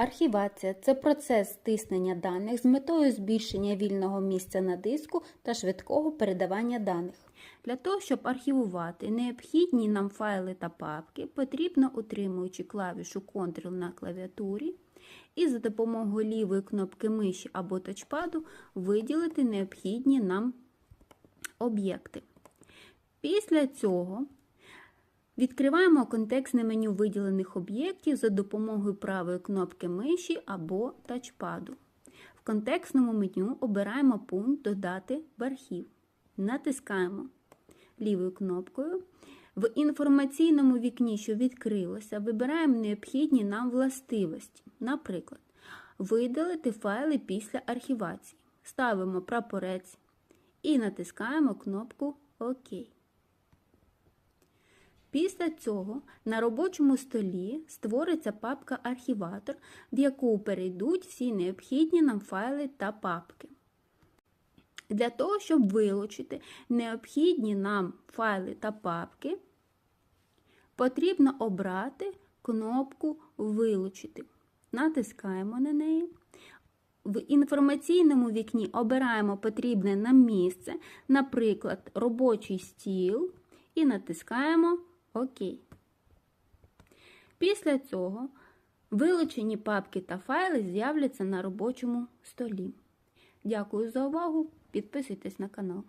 Архівація це процес стиснення даних з метою збільшення вільного місця на диску та швидкого передавання даних. Для того, щоб архівувати необхідні нам файли та папки, потрібно, утримуючи клавішу Ctrl на клавіатурі, і за допомогою лівої кнопки миші або тачпаду виділити необхідні нам об'єкти. Після цього Відкриваємо контекстне меню виділених об'єктів за допомогою правої кнопки миші або тачпаду. В контекстному меню обираємо пункт Додати в архів. Натискаємо лівою кнопкою. В інформаційному вікні, що відкрилося, вибираємо необхідні нам властивості. Наприклад, видалити файли після архівації. Ставимо прапорець і натискаємо кнопку ОК. Після цього на робочому столі створиться папка Архіватор, в яку перейдуть всі необхідні нам файли та папки. Для того, щоб вилучити необхідні нам файли та папки, потрібно обрати кнопку Вилучити. Натискаємо на неї. В інформаційному вікні обираємо потрібне нам місце, наприклад, робочий стіл, і натискаємо ОК. Після цього вилучені папки та файли з'являться на робочому столі. Дякую за увагу! Підписуйтесь на канал.